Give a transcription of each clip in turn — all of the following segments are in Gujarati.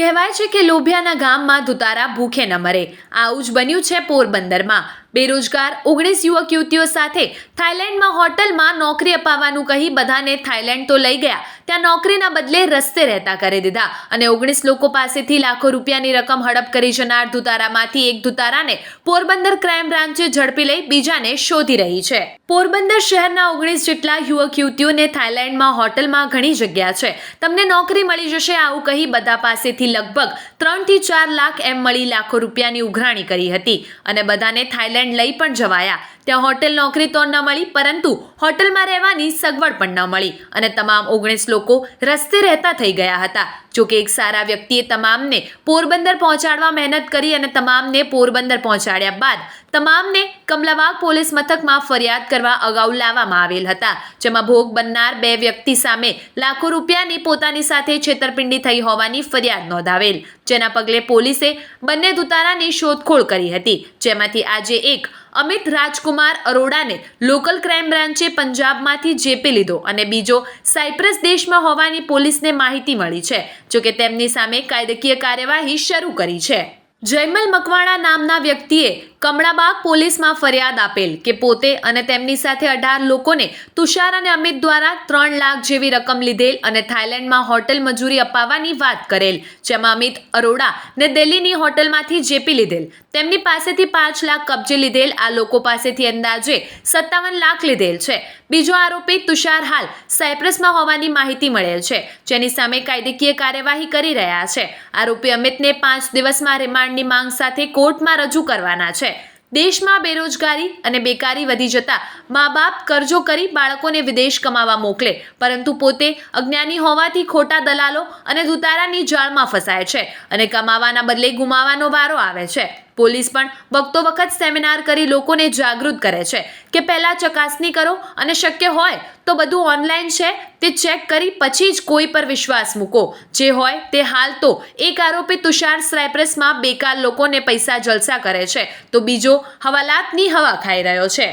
કહેવાય છે કે લોભિયાના ગામમાં ધુતારા ભૂખે ન મરે. આવું જ બન્યું છે પોરબંદરમાં. બેરોજગાર ઓગણીસ યુવક યુવતીઓ સાથે થાઇલેન્ડમાં હોટલમાં નોકરી અપાવવાનું કહી બધાને થાઇલેન્ડ તો લઈ ગયા. ત્યાં નોકરીના બદલે રસ્તે રહેતા કરી દીધા અને ઓગણીસ લોકો પાસેથી લાખો રૂપિયાની રકમ હડપ કરી જનાર ધુતારામાંથી એક ધુતારાને પોરબંદર ક્રાઇમ બ્રાન્ચે ઝડપી લઈ બીજાને શોધી રહી છે. પોરબંદર શહેરના ઓગણીસ જેટલા યુવક યુવતીઓને થાઇલેન્ડમાં હોટલમાં ઘણી જગ્યા છે. તમને નોકરી મળી જશે આવું કહી બધા પાસેથી લગભગ ત્રણથી ચાર લાખ એમ મળી લાખો રૂપિયાની ઉઘરાણી કરી હતી અને બધાને થાઇલેન્ડ લઈ પણ જવાયા. ત્યાં હોટેલ નોકરી તો ન મળી, પરંતુ હોટલમાં રહેવાની સગવડ પણ ન મળી અને તમામ ઓગણીસ લોકો રસ્તે રહેતા થઈ ગયા હતા. જોકે એક સારા વ્યક્તિએ તમામને પોરબંદર પહોંચાડવા મહેનત કરી અને તમામને પોરબંદર પહોંચાડ્યા બાદ તમામને કમલાવાગ પોલીસ મથકમાં ફરિયાદ કરવા અગાઉ લાવવામાં આવેલ હતા, જેમાં ભોગ બનનાર બે વ્યક્તિ સામે લાખો રૂપિયાની પોતાની સાથે છેતરપિંડી થઈ હોવાની ફરિયાદ નોંધાવેલ, જેના પગલે પોલીસે બંને દુતારાની શોધખોળ કરી હતી. જેમાંથી આજે એક અમિત રાજકુમાર અરોડાને લોકલ ક્રાઇમ બ્રાન્ચે પંજાબમાંથી ઝેપી લીધો અને બીજો સાયપ્રસ દેશમાં હોવાની પોલીસને માહિતી મળી છે. જોકે તેમની સામે કાયદાકીય કાર્યવાહી શરૂ કરી છે. જયમલ મકવાણા નામના વ્યક્તિએ કમળાબાગ પોલીસમાં ફરિયાદ આપેલ કે પોતે અને તેમની સાથે અઢાર લોકોને તુષાર અને અમિત દ્વારા ત્રણ લાખ જેવી રકમ લીધેલ અને થાઇલેન્ડમાં હોટેલ મજૂરી અપાવવાની વાત કરેલ, જેમાં અમિત અરોડા ને દિલ્હીની હોટલમાંથી જેપી લીધેલ. તેમની પાસેથી પાંચ લાખ કબજે લીધેલ, આ લોકો પાસેથી અંદાજે સત્તાવન લાખ લીધેલ છે. બીજો આરોપી તુષાર હાલ સાયપ્રસમાં હોવાની માહિતી મળેલ છે, જેની સામે કાયદેકીય કાર્યવાહી કરી રહ્યા છે. આરોપી અમિતને પાંચ દિવસમાં રિમાન્ડની માંગ સાથે કોર્ટમાં રજૂ કરવાના છે. દેશમાં બેરોજગારી અને બેકારી વધી જતા મા બાપ કરજો કરી બાળકોને વિદેશ કમાવા મોકલે, પરંતુ પોતે અજ્ઞાની હોવાથી ખોટા દલાલો અને દુતારાની જાળમાં ફસાય છે અને કમાવાના બદલે ગુમાવાનો વારો આવે છે. પોલીસ પણ વખતો વખત સેમિનાર કરી લોકોને જાગૃત કરે છે કે પહેલાં ચકાસણી કરો અને શક્ય હોય તો બધું ઓનલાઈન છે, તે ચેક કરી પછી જ કોઈ પર વિશ્વાસ મૂકો. જે હોય તે હાલ તો એક આરોપી તુષાર સાયપ્રસમાં બેકાર લોકોને પૈસા જલસા કરે છે, તો બીજો હવાલાતની હવા ખાઈ રહ્યો છે.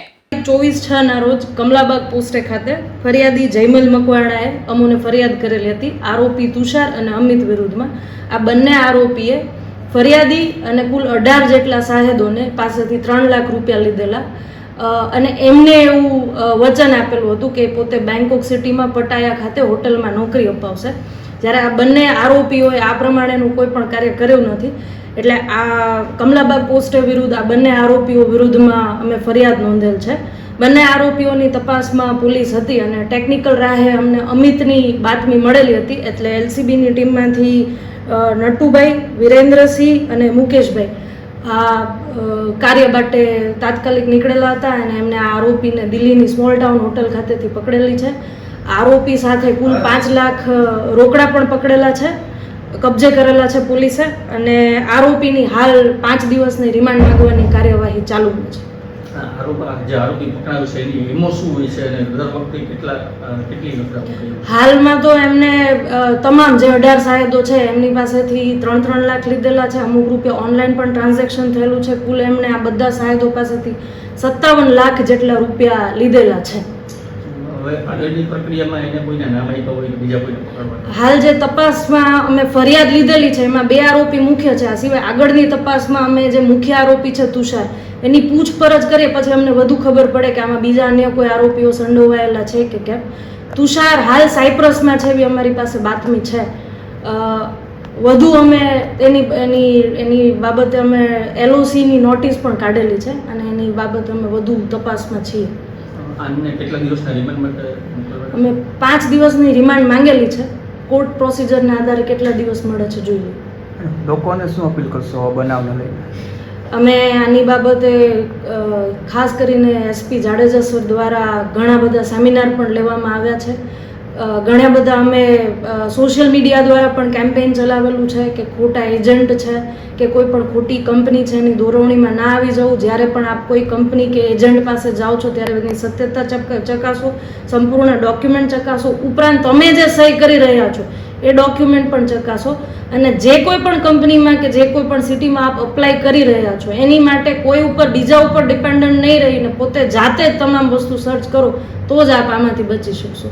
ચોવીસ છ ના રોજ કમલાબાગ પોસ્ટે ખાતે ફરિયાદી જયમલ મકવાણાએ અમોને ફરિયાદ કરેલી હતી. આરોપી તુષાર અને અમિત વિરુદ્ધમાં આ બંને આરોપીએ ફરિયાદી અને કુલ અઢાર જેટલા સાહેદોને પાસેથી ત્રણ લાખ રૂપિયા લીધેલા. અને એમને એવું વચન આપેલું હતું કે પોતે બેંકોક સિટીમાં પટાયા ખાતે હોટલમાં નોકરી અપાવશે. જ્યારે આ બંને આરોપીઓએ આ પ્રમાણેનું કોઈ પણ કાર્ય કર્યું નથી. એટલે આ કમલાબાગ પોસ્ટે વિરુદ્ધ આ બંને આરોપીઓ વિરુદ્ધમાં અમે ફરિયાદ નોંધેલ છે. બંને આરોપીઓની તપાસમાં પોલીસ હતી અને ટેકનિકલ રાહે અમને અમિતની બાતમી મળેલી હતી. એટલે એલસીબીની ટીમમાંથી નટુભાઈ, વિરેન્દ્રસિંહ અને મુકેશભાઈ આ કાર્ય માટે તાત્કાલિક નીકળેલા હતા અને એમને આરોપીને દિલ્હીની સ્મોલ ટાઉન હોટલ ખાતેથી પકડેલી છે. આરોપી સાથે કુલ પાંચ લાખ રોકડા પણ પકડેલા છે. કબજે કરેલા છે પોલીસે અને આરોપીની હાલ પાંચ દિવસની રિમાન્ડ માંગવાની કાર્યવાહી ચાલુ છે. જે આરોપી પકડાયો છે એની વીમો શું હોય છે અને દર વખતે કેટલા કેટલી રકમ હાલમાં તો એમને તમામ જે અઢાર સાહેદો છે એમની પાસેથી ત્રણ ત્રણ લાખ લીધેલા છે. અમુક રૂપિયા ઓનલાઈન પણ ટ્રાન્ઝેક્શન થયેલું છે. કુલ એમણે આ બધા સાહેદો પાસેથી સત્તાવન લાખ જેટલા રૂપિયા લીધેલા છે. હાલ જે તપાસમાં અમે ફરિયાદ લીધેલી છે એમાં બે આરોપી મુખ્ય છે. આ સિવાય આગળની તપાસમાં અમે જે મુખ્ય આરોપી છે તુષાર એની પૂછપરછ કરીએ પછી અમને વધુ ખબર પડે કે આમાં બીજા અન્ય કોઈ આરોપીઓ સંડોવાયેલા છે કે કેમ. તુષાર હાલ સાયપ્રસમાં છે એવી અમારી પાસે બાતમી છે. વધુ અમે એની એની એની બાબતે અમે એલઓસીની નોટિસ પણ કાઢેલી છે અને એની બાબતે અમે વધુ તપાસમાં છીએ? અમે પાંચ દિવસની રિમાન્ડ માંગેલી છે. કોર્ટ પ્રોસિજરના આધારે કેટલા દિવસ મળે છે જોઈએ લોકોને શું અપીલ કરશો બનાવને લઈને? અમે આની બાબતે ખાસ કરીને એસપી જાડેજા સર દ્વારા ઘણા બધા સેમિનાર પણ લેવામાં આવ્યા છે. ઘણા બધા અમે સોશિયલ મીડિયા દ્વારા પણ કેમ્પેઇન ચલાવેલું છે કે ખોટા એજન્ટ છે કે કોઈ પણ ખોટી કંપની છે એની દોરવણીમાં ના આવી જવું. જ્યારે પણ આપ કોઈ કંપની કે એજન્ટ પાસે જાઓ છો, ત્યારે એની સત્યતા ચક- ચકાસો, સંપૂર્ણ ડોક્યુમેન્ટ ચકાસો. ઉપરાંત તમે જે સહી કરી રહ્યા છો એ ડોક્યુમેન્ટ પણ ચકાસો. અને જે કોઈ પણ કંપનીમાં કે જે કોઈ પણ સિટીમાં આપ અપ્લાય કરી રહ્યા છો, એની માટે કોઈ ઉપર, બીજા ઉપર ડિપેન્ડન્ટ નહીં રહીને પોતે જાતે જ તમામ વસ્તુ સર્ચ કરો, તો જ આપ આમાંથી બચી શકશો.